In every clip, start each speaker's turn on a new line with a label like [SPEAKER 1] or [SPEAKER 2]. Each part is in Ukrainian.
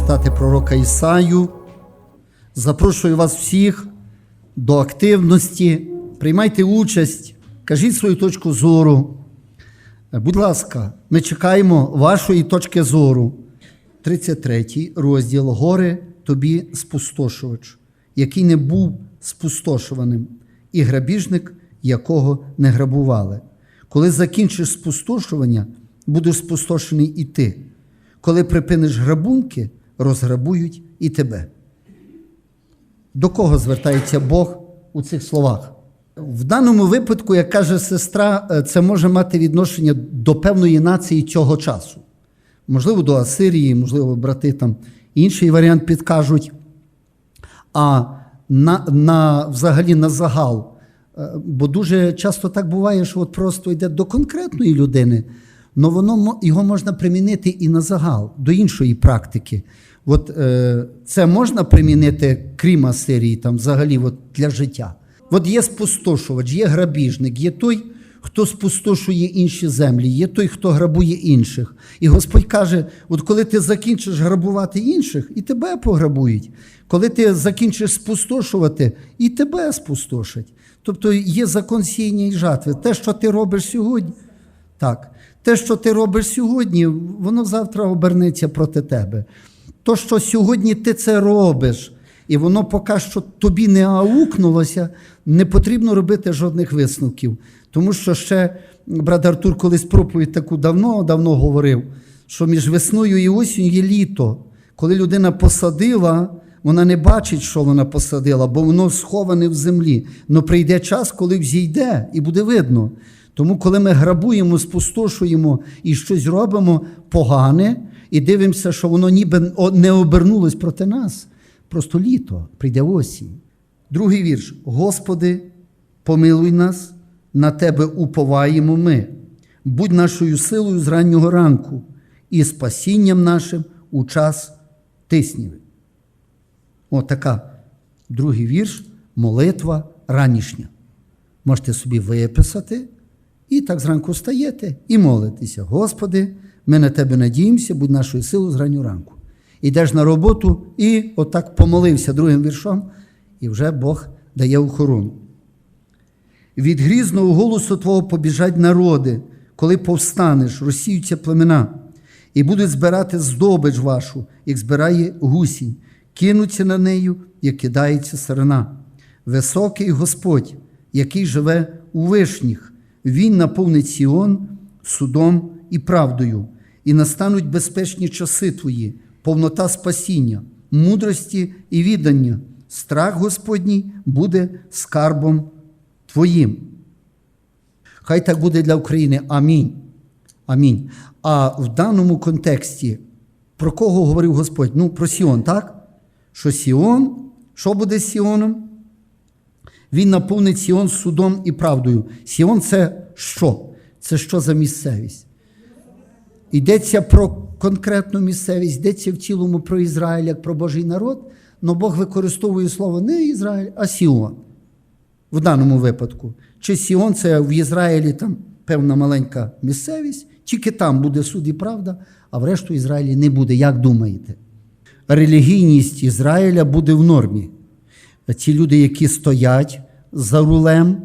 [SPEAKER 1] читати пророка Ісаю. Запрошую вас всіх до активності. Приймайте участь, кажіть свою точку зору. Будь ласка, ми чекаємо вашої точки зору. 33 розділ Гори тобі спустошувач, який не був спустошуваним, і грабіжник, якого не грабували. Коли закінчиш спустошування, будеш спустошений і ти. Коли припиниш грабунки, розграбують і тебе. До кого звертається Бог у цих словах? В даному випадку, як каже сестра, е, це може мати відношення до певної нації цього часу. Можливо, до Асирії, можливо, брати там інший варіант підкажуть. А на, на, взагалі на загал. Е, Бо дуже часто так буває, що от просто йде до конкретної людини, але воно його можна примінити і на загал, до іншої практики. От е, це можна примінити, крім Асирії, там взагалі от, для життя. От є спустошувач, є грабіжник, є той, хто спустошує інші землі, є той, хто грабує інших. І Господь каже: от коли ти закінчиш грабувати інших, і тебе пограбують. Коли ти закінчиш спустошувати, і тебе спустошать. Тобто є закон сіяння і жатви. Те, що ти робиш сьогодні, так, те, що ти робиш сьогодні, воно завтра обернеться проти тебе. То, що сьогодні ти це робиш, і воно поки що тобі не аукнулося, не потрібно робити жодних висновків. Тому що ще брат Артур колись проповідь таку давно-давно говорив, що між весною і осінню є літо. Коли людина посадила, вона не бачить, що вона посадила, бо воно сховане в землі. Но прийде час, коли взійде, і буде видно. Тому, коли ми грабуємо, спустошуємо і щось робимо погане, і дивимося, що воно ніби не обернулось проти нас, просто літо, прийде осінь. Другий вірш. Господи, помилуй нас, на Тебе уповаємо ми. Будь нашою силою з раннього ранку і спасінням нашим у час тисніви. О, така другий вірш, молитва ранішня. Можете собі виписати і так зранку встаєте і молитеся. Господи, ми на тебе надіємося, будь нашою силою з раннього ранку. Ідеш на роботу і отак помолився другим віршом, і вже Бог дає охорону. Від грізного голосу Твого побіжать народи, коли повстанеш, розсіються племена, і будуть збирати здобич вашу, як збирає гусінь, кинуться на нею, як кидається сарана. Високий Господь, який живе у вишніх, Він наповнить Сіон судом і правдою, і настануть безпечні часи Твої, повнота спасіння, мудрості і віддання. Страх Господній буде скарбом Твоїм. Хай так буде для України. Амінь. Амінь. А в даному контексті про кого говорив Господь? Ну, про Сіон, так? Що Сіон, що буде з Сіоном? Він наповнить Сіон судом і правдою. Сіон це що? Це що за місцевість? Йдеться про конкретну місцевість, йдеться в цілому про Ізраїль як про Божий народ, але Бог використовує слово не Ізраїль, а Сіон в даному випадку. Чи Сіон це в Ізраїлі там певна маленька місцевість, тільки там буде суд і правда, а в решту Ізраїлі не буде. Як думаєте? Релігійність Ізраїля буде в нормі. Ті люди, які стоять за рулем,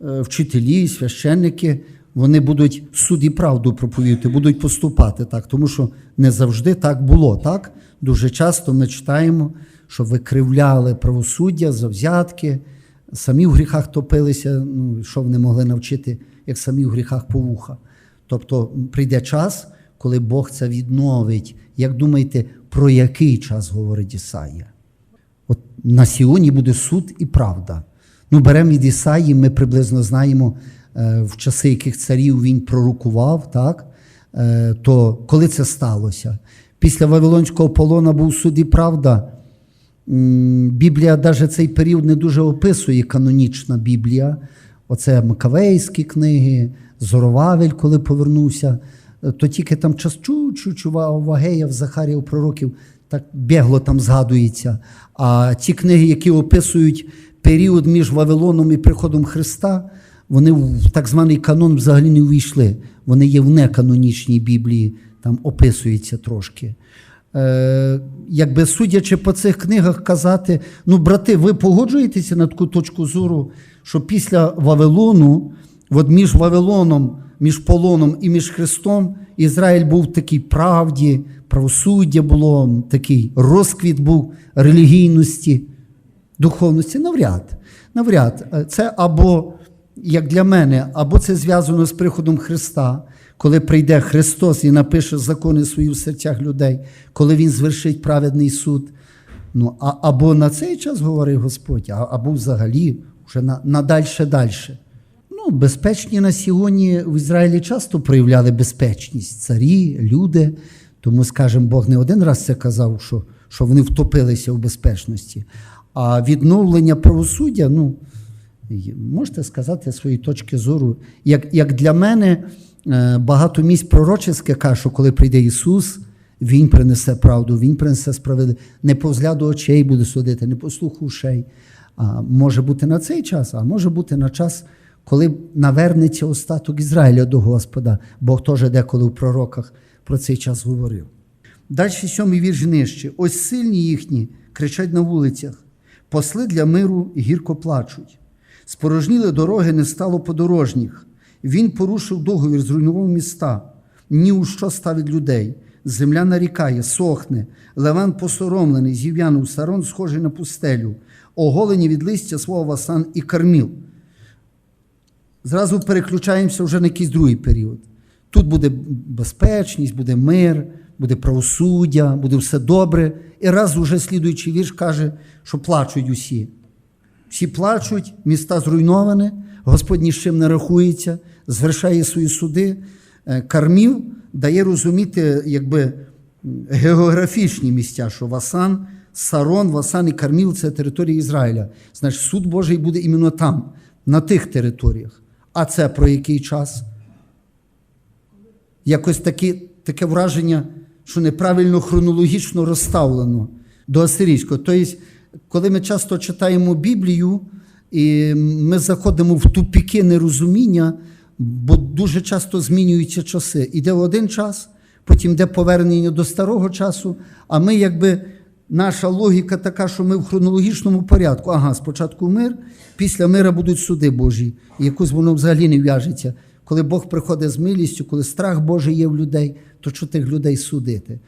[SPEAKER 1] е, вчителі, священники, вони будуть суд і правду проповідати, будуть поступати так, тому що не завжди так було. так? Дуже часто ми читаємо, що викривляли правосуддя за взятки, самі в гріхах топилися, ну, що вони могли навчити, як самі в гріхах по вуха. Тобто прийде час, коли Бог це відновить. Як думаєте, про який час говорить Ісаїя? От на Сіоні буде суд і правда. Ну, беремо від Ісаї, ми приблизно знаємо, в часи яких царів він пророкував, так? Е, то коли це сталося? Після Вавилонського полона був суд і правда. Біблія навіть цей період не дуже описує канонічна Біблія. Оце Макавейські книги, Зоровавель, коли повернувся, е, то тільки там чуть-чуть Вагея, Захарів, пророків, так бігло там згадується. А ті книги, які описують період між Вавилоном і приходом Христа, вони в так званий канон взагалі не увійшли. Вони є в неканонічній Біблії, там описується трошки. е, якби судячи по цих книгах, казати: ну, брати, ви погоджуєтеся на таку точку зору, що після Вавилону, от між Вавилоном, між полоном і між Христом, Ізраїль був в такій правді, правосуддя було, такий розквіт був релігійності, духовності. Навряд. Навряд. Е, Це або, як для мене, або це зв'язано з приходом Христа, коли прийде Христос і напише закони свої в серцях людей, коли Він звершить праведний суд. Ну, а, або на цей час говорив Господь, а, або взагалі вже на, на дальше дальше. Ну, безпечні на сьогодні в Ізраїлі часто проявляли безпечність царі, люди. Тому, скажімо, Бог не один раз це казав, що, що вони втопилися в безпечності. А відновлення правосуддя, ну, можете сказати зі своєї точки зору, як, як для мене е, багато місць пророчеське каже, що коли прийде Ісус, Він принесе правду, Він принесе справедливість. Не по взгляду очей буде судити, не по слуху ушей. А може бути на цей час, а може бути на час, коли навернеться остаток Ізраїля до Господа. Бог теж деколи в пророках про цей час говорив. Далі сьомий вірш нижче. Ось сильні їхні кричать на вулицях, посли для миру гірко плачуть. Спорожніли дороги, не стало подорожніх. Він порушив договір, зруйнував міста, ні у що ставить людей. Земля нарікає, сохне, леван посоромлений, зів'янув сарон, схожий на пустелю, оголені від листя свого васан і карміл. Зразу переключаємося вже на якийсь другий період. Тут буде безпечність, буде мир, буде правосуддя, буде все добре. І раз уже слідуючий вірш каже, що плачуть усі. Всі плачуть, міста зруйновані, Господь ні з чим не рахується, звершає свої суди. Е, Кармів дає розуміти якби, географічні місця, що Васан, Сарон, Васан і Карміл це територія Ізраїля. Значить, суд Божий буде іменно там, на тих територіях. А це про який час? Якось такі, таке враження, що неправильно хронологічно розставлено до асирійського. Тобто, коли ми часто читаємо Біблію, і ми заходимо в тупіки нерозуміння, бо дуже часто змінюються часи. Іде один час, потім йде повернення до старого часу, а ми якби. Наша логіка така, що ми в хронологічному порядку. Ага, спочатку мир, після мира будуть суди Божі. І якось воно взагалі не в'яжеться. Коли Бог приходить з милістю, коли страх Божий є в людей, то що тих людей судити?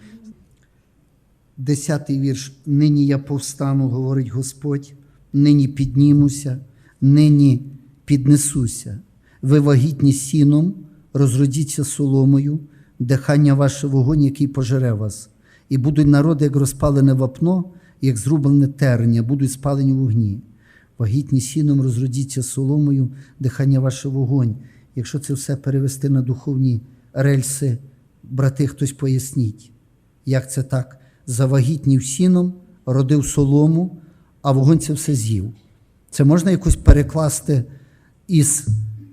[SPEAKER 1] Десятий вірш. Нині я повстану, говорить Господь, нині піднімуся, нині піднесуся. Ви вагітні сіном, розродіться соломою, дихання ваше вогонь, який пожере вас. І будуть народи, як розпалене вапно, як зрублене терня, будуть спалені вогні. Вагітні сіном розродіться соломою, дихання ваше вогонь. Якщо це все перевести на духовні рельси, брати, хтось поясніть, як це так? Завагітнів сіном, родив солому, а вогонь це все з'їв. Це можна якось перекласти із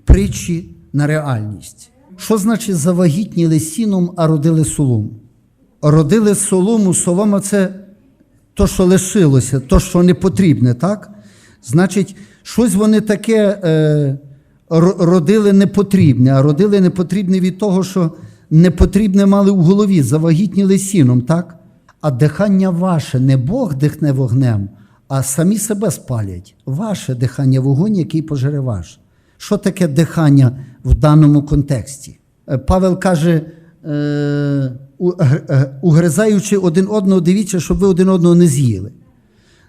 [SPEAKER 1] притчі на реальність. Що значить завагітніли сіном, а родили солому? Родили солому, солома це то, що лишилося, то, що не потрібне, так? Значить, щось вони таке е, родили непотрібне, а родили непотрібне від того, що непотрібне мали в голові, завагітніли сіном, так? А дихання ваше, не Бог дихне вогнем, а самі себе спалять. Ваше дихання вогонь, який пожере ваш. Що таке дихання в даному контексті? Е, Павел каже, е, е, угризаючи один одного, дивіться, щоб ви один одного не з'їли.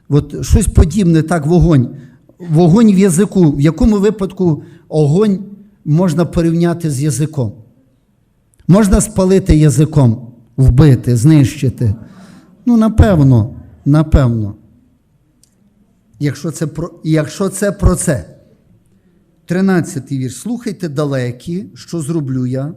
[SPEAKER 1] От щось подібне, так, вогонь. Вогонь в язику. В якому випадку огонь можна порівняти з язиком? Можна спалити язиком, вбити, знищити. Ну, напевно, напевно. Якщо це про, якщо це про це. Тринадцятий вірш. Слухайте далекі, що зроблю я,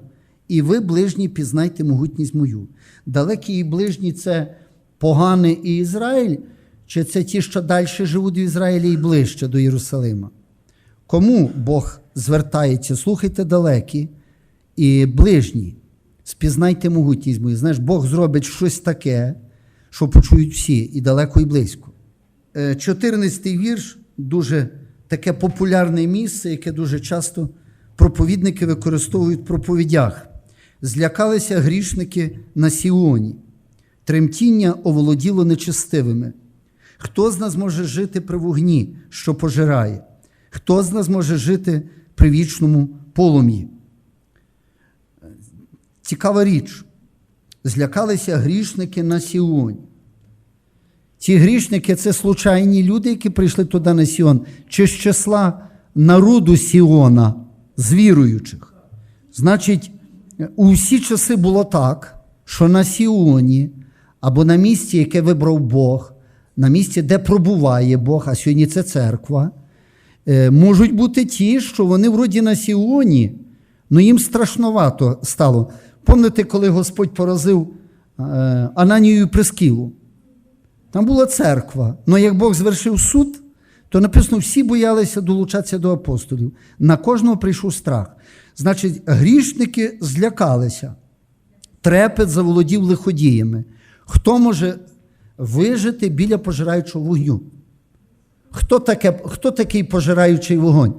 [SPEAKER 1] і ви, ближні, пізнайте могутність мою. Далекі і ближні це поганий і Ізраїль, чи це ті, що далі живуть в Ізраїлі і ближче до Єрусалима? Кому Бог звертається? Слухайте далекі і ближні, спізнайте могутність мою. Знаєш, Бог зробить щось таке, що почують всі, і далеко, і близько. Е, 14-й вірш дуже таке популярне місце, яке дуже часто проповідники використовують в проповідях. Злякалися грішники на Сіоні. тремтіння оволоділо нечестивими. Хто з нас може жити при вогні, що пожирає? Хто з нас може жити при вічному полум'ї? Цікава річ. Злякалися грішники на Сіоні. Ці грішники це случайні люди, які прийшли туди на Сіон, чи з числа народу Сіона, з віруючих. Значить, у всі часи було так, що на Сіоні або на місці, яке вибрав Бог, на місці, де пробуває Бог, а сьогодні це церква, е, можуть бути ті, що вони вроді на Сіоні, але їм страшновато стало. Пам'ятаєте, коли Господь поразив е, Ананію і Прескілу? Там була церква. але як Бог звершив суд, то написано, всі боялися долучатися до апостолів. На кожного прийшов страх. Значить, грішники злякалися. Трепет заволодів лиходіями. Хто може вижити біля пожираючого вогню? Хто, таке, хто такий пожираючий вогонь?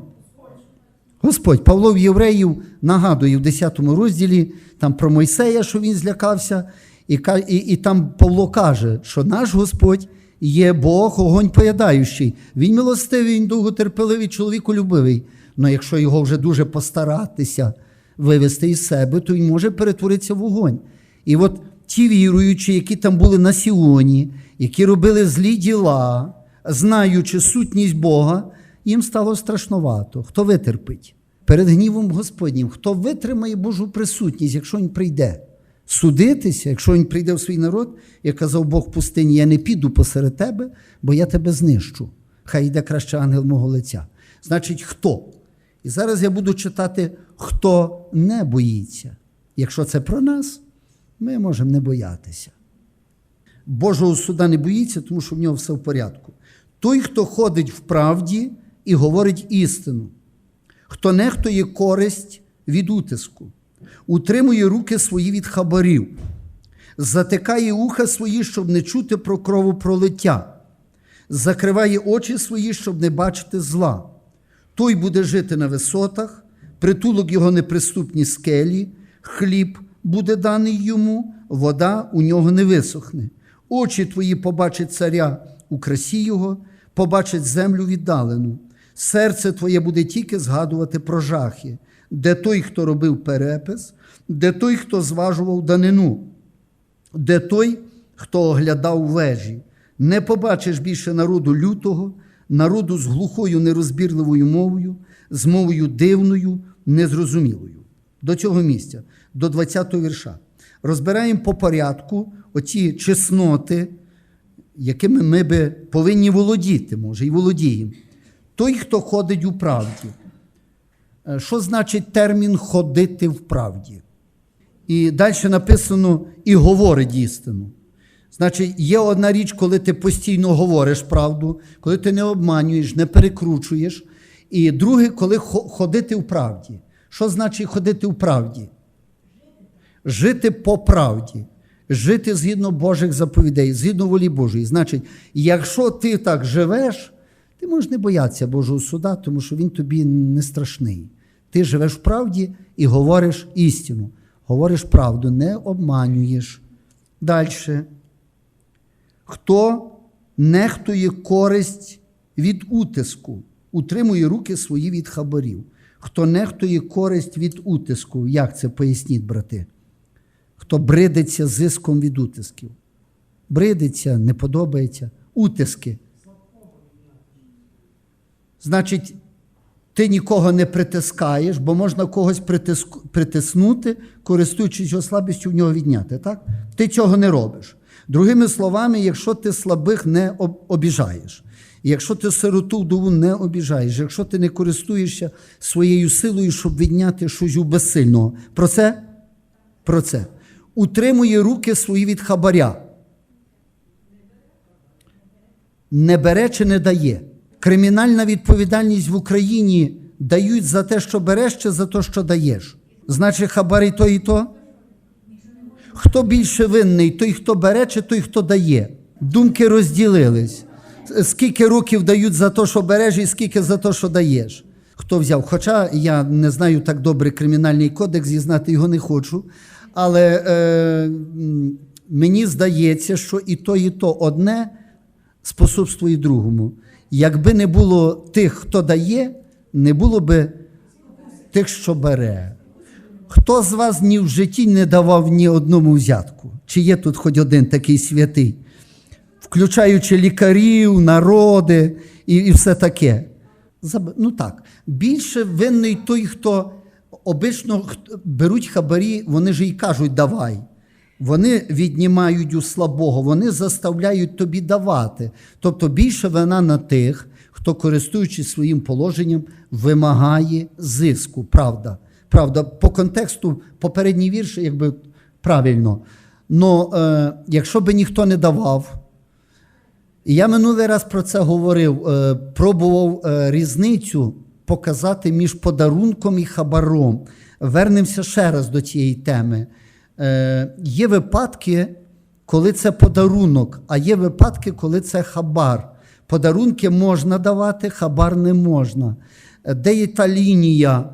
[SPEAKER 1] Господь Павло в Євреїв нагадує в 10 розділі там про Мойсея, що він злякався, і, і, і там Павло каже, що наш Господь є Бог, огонь поядаючий. Він милостивий, він довготерпеливий, чоловіколюбивий. Але якщо його вже дуже постаратися вивести із себе, то він може перетворитися в вогонь. І от ті віруючі, які там були на Сіоні, які робили злі діла, знаючи сутність Бога, їм стало страшновато. Хто витерпить? Перед гнівом Господнім, хто витримає Божу присутність, якщо він прийде? Судитися, якщо він прийде в свій народ, як казав Бог в пустині, я не піду посеред тебе, бо я тебе знищу. Хай йде краще ангел мого лиця. Значить, хто? І зараз я буду читати, хто не боїться. Якщо це про нас, ми можемо не боятися. Божого суда не боїться, тому що в нього все в порядку. Той, хто ходить в правді і говорить істину, хто нехтує користь від утиску, утримує руки свої від хабарів, затикає уха свої, щоб не чути про кровопролиття, закриває очі свої, щоб не бачити зла. Той буде жити на висотах, притулок його неприступні скелі, хліб буде даний йому, вода у нього не висохне. Очі твої побачать царя у красі його, побачать землю віддалену. Серце твоє буде тільки згадувати про жахи, де той, хто робив перепис, де той, хто зважував данину, де той, хто оглядав вежі. Не побачиш більше народу лютого, народу з глухою нерозбірливою мовою, з мовою дивною, незрозумілою. До цього місця, до 20-го вірша. Розбираємо по порядку оці чесноти, якими ми би повинні володіти, може, і володіємо. Той, хто ходить у правді. Е, Що значить термін ходити в правді? І далі написано і говорить істину. Значить, є одна річ, коли ти постійно говориш правду, коли ти не обманюєш, не перекручуєш. І друге, коли ходити в правді. Що значить ходити в правді? Жити по правді, жити згідно Божих заповідей, згідно волі Божої. Значить, якщо ти так живеш, ти можеш не боятися Божого суда, тому що він тобі не страшний. Ти живеш в правді і говориш істину. Говориш правду, не обманюєш. Далі. Хто нехтує користь від утиску, утримує руки свої від хабарів. Хто нехтує користь від утиску, як це поясніть, брати? Хто бридиться зиском від утисків. Бридиться, не подобається. Утиски. Значить, ти нікого не притискаєш, бо можна когось притиску- притиснути, користуючись його слабістю, в нього відняти. Так? Ти цього не робиш. Другими словами, якщо ти слабих не об- обіжаєш, якщо ти сироту вдову не обіжаєш, якщо ти не користуєшся своєю силою, щоб відняти щось у безсильного. Про це? Про це. Утримує руки свої від хабаря. не бере чи не дає. Кримінальна відповідальність в Україні дають за те, що береш, чи за те, що даєш. Значить, хабар і то, і то. Хто більше винний, той, хто бере, чи той, хто дає. Думки розділились. Скільки років дають за те, що береш, і скільки за те, що даєш. Хто взяв? Хоча я не знаю так добре кримінальний кодекс і знати його не хочу. Але е, мені здається, що і то, і то одне способствує другому. Якби не було тих, хто дає, не було би тих, що бере. Хто з вас ні в житті не давав ні одному взятку? Чи є тут хоч один такий святий? Включаючи лікарів, народи і, і все таке. Ну так, більше винний той, хто обично беруть хабарі, вони ж і кажуть давай. Вони віднімають у слабого, вони заставляють тобі давати. Тобто більше вина на тих, хто, користуючись своїм положенням, вимагає зиску. Правда. Правда, по контексту попередній вірш, якби правильно. Но е, якщо би ніхто не давав, і я минулий раз про це говорив, е, пробував е, різницю показати між подарунком і хабаром. Вернемося ще раз до цієї теми. Е, Є випадки, коли це подарунок, а є випадки, коли це хабар. Подарунки можна давати, хабар не можна. Е, Де є та лінія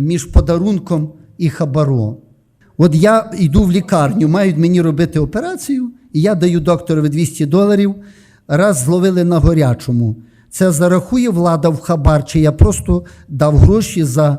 [SPEAKER 1] між подарунком і хабаром? От я йду в лікарню, мають мені робити операцію, і я даю докторові 200 доларів. Раз зловили на горячому. Це зарахує влада в хабар, чи я просто дав гроші за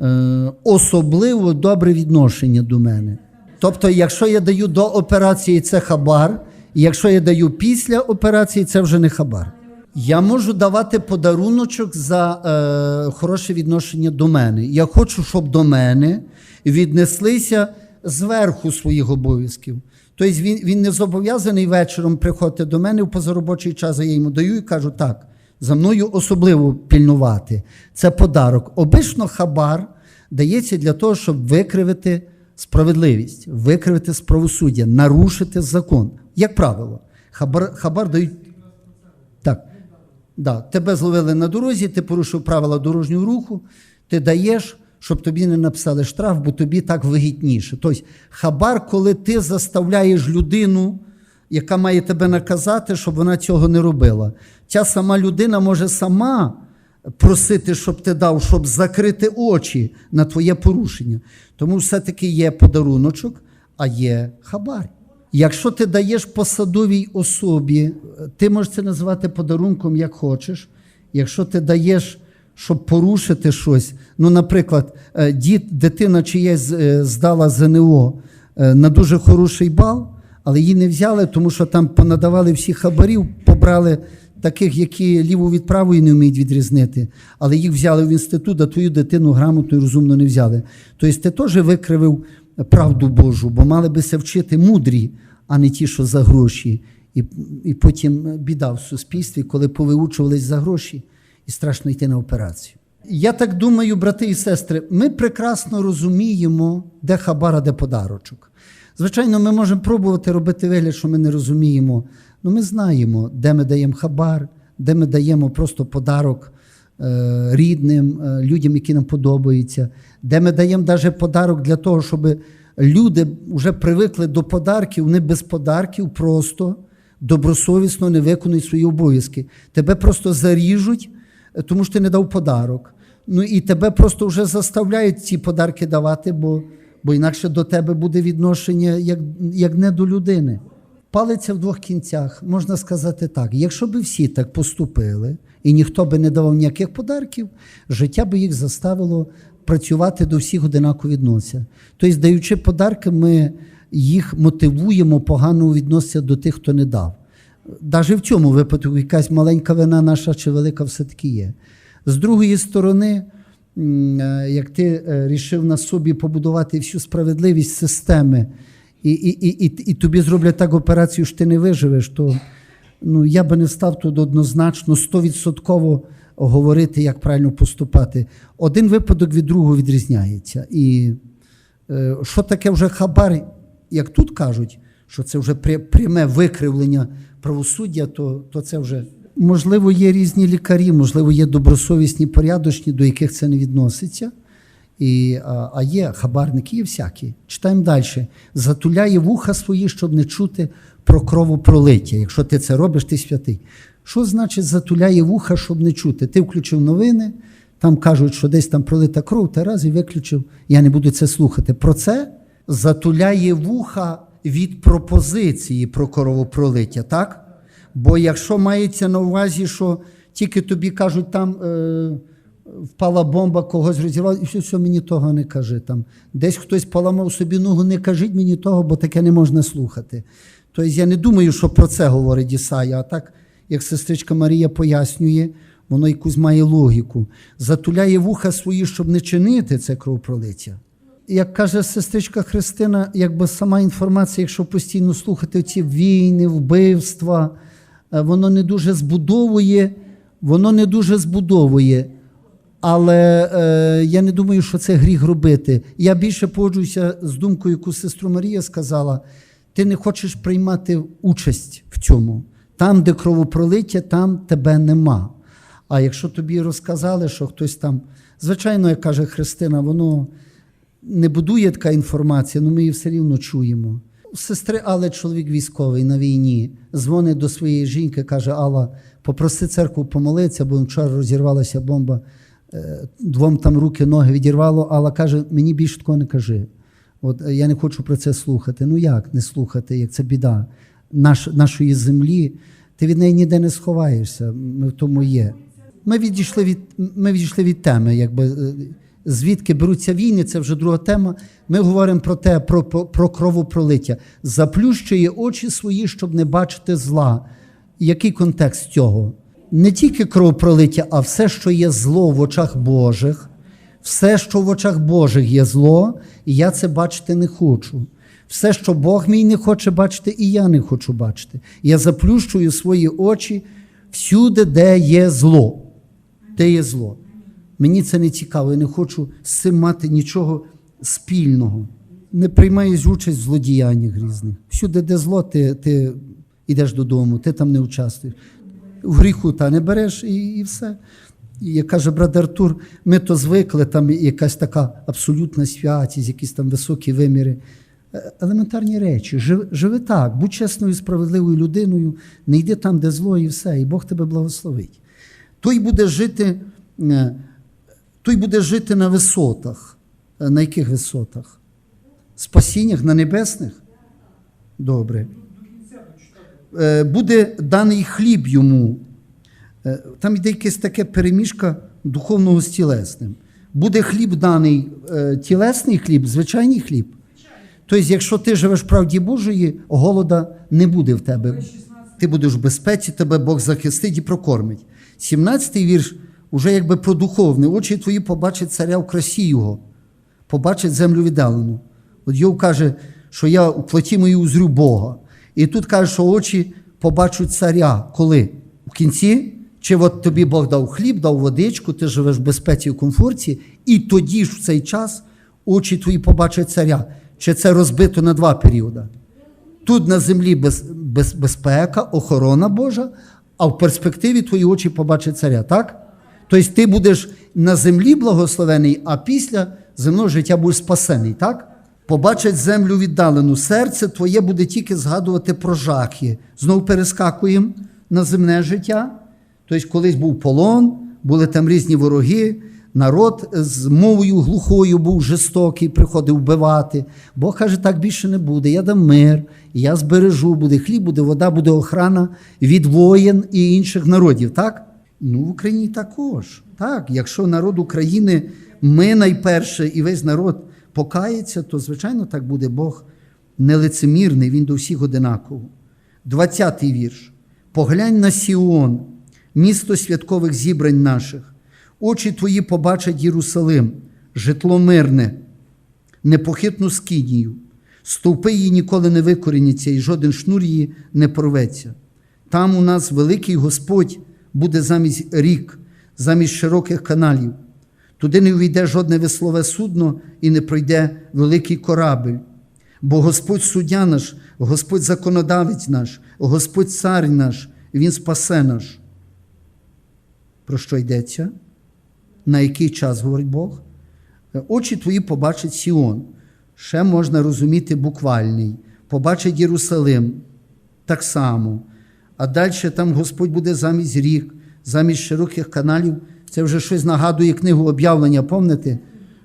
[SPEAKER 1] е, особливо добре відношення до мене. Тобто, якщо я даю до операції, це хабар, і якщо я даю після операції, це вже не хабар. Я можу давати подаруночок за е, хороше відношення до мене. Я хочу, щоб до мене віднеслися зверху своїх обов'язків. Тобто він, він не зобов'язаний вечором приходити до мене в позаробочий час, а я йому даю і кажу, так, за мною особливо пільнувати. Це подарок. Обично хабар дається для того, щоб викривити справедливість, викривити правосуддя, нарушити закон. Як правило, хабар, хабар дають. Так. Да, тебе зловили на дорозі, ти порушив правила дорожнього руху, ти даєш, щоб тобі не написали штраф, бо тобі так вигідніше. Тобто, хабар, коли ти заставляєш людину, яка має тебе наказати, щоб вона цього не робила. Ця сама людина може сама просити, щоб ти дав, щоб закрити очі на твоє порушення. Тому все-таки є подаруночок, а є хабар. Якщо ти даєш посадовій особі, ти можеш це називати подарунком, як хочеш. Якщо ти даєш, щоб порушити щось, ну, наприклад, е, дід, дитина чиєсь е, здала ЗНО е, на дуже хороший бал, але її не взяли, тому що там понадавали всі хабарів, побрали таких, які ліву від правої не вміють відрізнити, але їх взяли в інститут, а твою дитину грамотно і розумно не взяли. Тобто ти теж викривив правду Божу, бо мали би се вчити мудрі, а не ті, що за гроші. І, і потім біда в суспільстві, коли повиучувались за гроші, і страшно йти на операцію. Я так думаю, брати і сестри, ми прекрасно розуміємо, де хабар, а де подарочок. Звичайно, ми можемо пробувати робити вигляд, що ми не розуміємо. Ну, ми знаємо, де ми даємо хабар, де ми даємо просто подарок е, рідним, е, людям, які нам подобаються, де ми даємо навіть подарок для того, щоб люди вже привикли до подарків, вони без подарків просто добросовісно не виконують свої обов'язки. Тебе просто заріжуть, е, тому що ти не дав подарок. Ну і тебе просто вже заставляють ці подарки давати, бо, бо інакше до тебе буде відношення як, як не до людини. Палиця в двох кінцях, можна сказати так. Якщо б всі так поступили, і ніхто би не давав ніяких подарків, життя би їх заставило працювати до всіх одинаково відносся. Тобто, даючи подарки, ми їх мотивуємо погано відноситися до тих, хто не дав. Навіть в цьому випадку якась маленька вина наша чи велика все-таки є. З другої сторони, е, як ти е, рішив на собі побудувати всю справедливість системи, і, і, і, і, і тобі зроблять так операцію, що ти не виживеш, то ну, я би не став тут однозначно, стовідсотково говорити, як правильно поступати. Один випадок від другого відрізняється. І е, що таке вже хабар, як тут кажуть, що це вже пряме викривлення правосуддя, то, то це вже. Можливо, є різні лікарі, можливо, є добросовісні, порядочні, до яких це не відноситься. І, а, а є хабарники, є всякі. Читаємо далі. Затуляє вуха свої, щоб не чути про кровопролиття. Якщо ти це робиш, ти святий. Що значить затуляє вуха, щоб не чути? Ти включив новини, там кажуть, що десь там пролита кров, ти раз і виключив. Я не буду це слухати. Про це затуляє вуха від пропозиції про кровопролиття, так? Бо якщо мається на увазі, що тільки тобі кажуть, там е, впала бомба, когось розірвали, і все, все, мені того не кажи. Там. Десь хтось поламав собі ногу, не кажіть мені того, бо таке не можна слухати. Тобто я не думаю, що про це говорить Ісая, а так, як сестричка Марія пояснює, воно якусь має логіку. Затуляє вуха свої, щоб не чинити це кровопролиття. Як каже сестричка Христина, якби сама інформація, якщо постійно слухати ці війни, вбивства, е, воно не дуже збудовує, воно не дуже збудовує. Але е, я не думаю, що це гріх робити. Я більше погоджуюся з думкою, яку сестру Марія сказала: ти не хочеш приймати участь в цьому. Там, де кровопролиття, там тебе нема. А якщо тобі розказали, що хтось там, звичайно, як каже Христина, воно не будує така інформація, але ми її все рівно чуємо. У сестри Алли чоловік військовий на війні, дзвонить до своєї жінки, каже: Алла, попроси церкву помолитися, бо вчора розірвалася бомба, двом там руки, ноги відірвало. Алла каже: мені більше такого не кажи. От е, я не хочу про це слухати. Ну як не слухати, як це біда наш, нашої землі? Ти від неї ніде не сховаєшся. Ми в тому є. Ми відійшли від, ми відійшли від теми, якби. е, Звідки беруться війни, це вже друга тема. Ми говоримо про те, про, про, про кровопролиття. Заплющує очі свої, щоб не бачити зла. Який контекст цього? Не тільки кровопролиття, а все, що є зло в очах Божих, все, що в очах Божих є зло, і я це бачити не хочу. Все, що Бог мій не хоче бачити, і я не хочу бачити. Я заплющую свої очі всюди, де є зло. Де є зло. Мені це не цікаво, я не хочу з цим мати нічого спільного. Не приймаєш участь в злодіяннях різних. Всюди, де зло, ти, ти йдеш додому, ти там не участвуєш. В гріху та не береш і, і все. І як каже брат Артур, ми то звикли, там якась така абсолютна святість, якісь там високі виміри. Е, Елементарні речі. Живи, живи так, будь чесною, справедливою людиною, не йди там, де зло, і все, і Бог тебе благословить. Той буде жити. е, той буде жити на висотах. Е, На яких висотах? Спасіннях на небесних? Добре. Е, Буде даний хліб йому. Е, Там йде якесь таке переміжка духовного з тілесним. Буде хліб даний е, тілесний хліб, звичайний хліб. Тобто, якщо ти живеш в правді Божої, голода не буде в тебе. Ти будеш в безпеці, тебе Бог захистить і прокормить. 17-й вірш уже якби про духовне. Очі твої побачать царя в красі його, побачать землю віддалену. От Йов каже, що я у плоті моїй узрю Бога. І тут каже, що очі побачать царя. Коли? В кінці? Чи от тобі Бог дав хліб, дав водичку, ти живеш в безпеці і комфорті, і тоді ж в цей час очі твої побачать царя. Чи це розбито на два періоди? Тут на землі без, без, безпека, охорона Божа, а в перспективі твої очі побачать царя, так? Тобто ти будеш на землі благословений, а після земного життя будеш спасений, так? Побачать землю віддалену. Серце твоє буде тільки згадувати про жахи. Знову перескакуємо на земне життя. Тобто, колись був полон, були там різні вороги, народ з мовою глухою був жорстокий, приходив вбивати. Бог каже, так більше не буде. Я дам мир, я збережу, буде хліб, буде вода, буде охрана від воєн і інших народів. Так? Ну, в Україні також. Так, якщо народ України, ми найперше і весь народ покається, то звичайно так буде Бог нелицемірний, він до всіх одинаково. 20-й вірш. Поглянь на Сіон, місто святкових зібрань наших. Очі твої побачать Єрусалим, житло мирне, непохитну скинію. Стовпи її ніколи не викоріняться, і жоден шнур її не порветься. Там у нас великий Господь буде замість рік, замість широких каналів. Туди не увійде жодне веслове судно і не пройде великий корабель. Бо Господь суддя наш, Господь законодавець наш, Господь цар наш, Він спасе наш. Про що йдеться? На який час говорить Бог? Очі твої побачать Сіон. Ще можна розуміти буквальний. Побачить Єрусалим так само. А далі там Господь буде замість рік, замість широких каналів. Це вже щось нагадує книгу об'явлення, пам'ятаєте?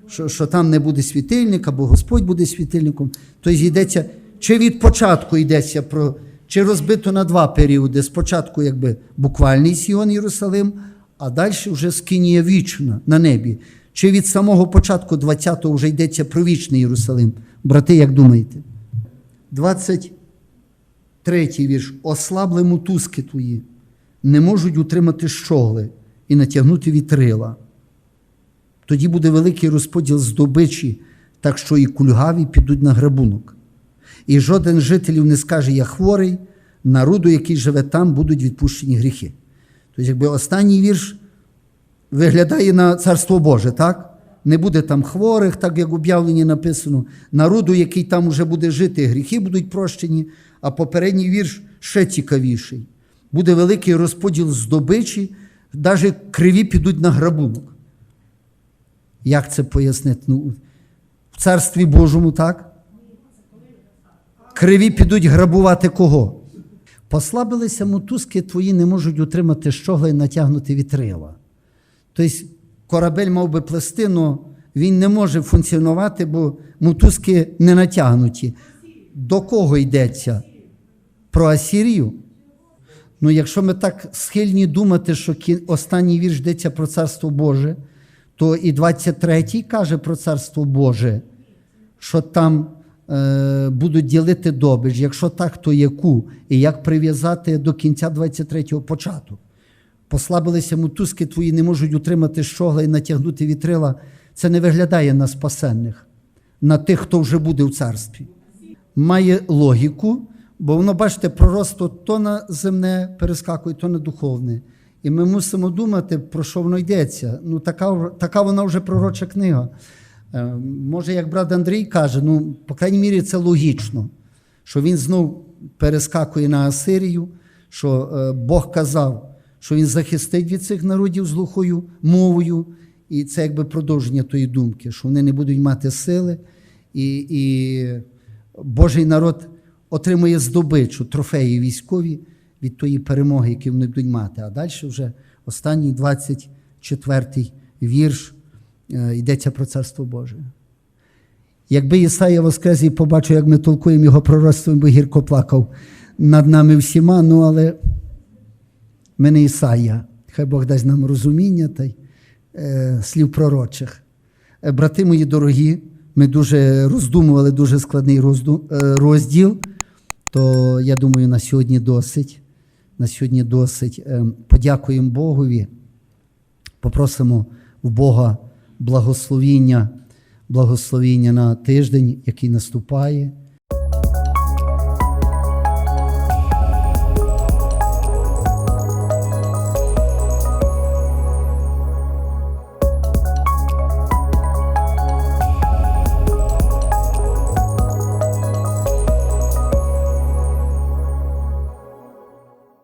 [SPEAKER 1] Що, що там не буде світильника, бо Господь буде світильником. Тобто йдеться Чи від початку йдеться про, чи розбито на два періоди. Спочатку якби буквальний Сіон Єрусалим, а далі вже скинія вічна на небі. Чи від самого початку 20-го вже йдеться про вічний Єрусалим? Брати, як думаєте? 23 вірш. Ослабли мотузки твої, не можуть утримати щогли і натягнути вітрила. Тоді буде великий розподіл здобичі, так що і кульгаві підуть на грабунок. І жоден жителів не скаже, я хворий, народу, який живе там, будуть відпущені гріхи. Тобто, якби останній вірш виглядає на Царство Боже, так? Не буде там хворих, так як в об'явленні написано. Народу, який там уже буде жити, гріхи будуть прощені, а попередній вірш ще цікавіший. Буде великий розподіл здобичі, навіть криві підуть на грабунок. Як це пояснити? Ну, в Царстві Божому, так? Криві підуть грабувати кого? Послабилися мотузки твої, не можуть утримати щогла і натягнути вітрила. Тобто корабель мав би плести, але він не може функціонувати, бо мотузки не натягнуті. До кого йдеться? Про Асірію? Ну, якщо ми так схильні думати, що останній вірш йдеться про Царство Боже, то і 23-й каже про Царство Боже, що там е, будуть ділити добич. Якщо так, то яку? І як прив'язати до кінця 23-го початок? Послабилися мотузки твої, не можуть утримати щогла і натягнути вітрила. Це не виглядає на спасенних, на тих, хто вже буде в царстві. Має логіку, бо воно, бачите, пророцтво то на земне перескакує, то на духовне. І ми мусимо думати, про що воно йдеться. Ну, така, така вона вже пророча книга. Е, Може, як брат Андрій каже, ну, по крайній мірі, це логічно, що він знов перескакує на Асирію, що е, Бог казав, що він захистить від цих народів з глухою мовою, і це якби продовження тої думки, що вони не будуть мати сили, і, і Божий народ отримує здобичу, трофеї військові від тої перемоги, які вони будуть мати. А далі вже останній 24-й вірш е, йдеться про Царство Боже. Якби Ісая воскрес і побачив, як ми толкуємо його пророцтвом, би гірко плакав над нами всіма, ну але ми не Ісая. Хай Бог дасть нам розуміння та й е, слів пророчих. Е, брати мої дорогі, ми дуже роздумували дуже складний е, розділ, то я думаю, на сьогодні досить. На сьогодні досить. Е, подякуємо Богові, попросимо в Бога благословіння, благословіння на тиждень, який наступає.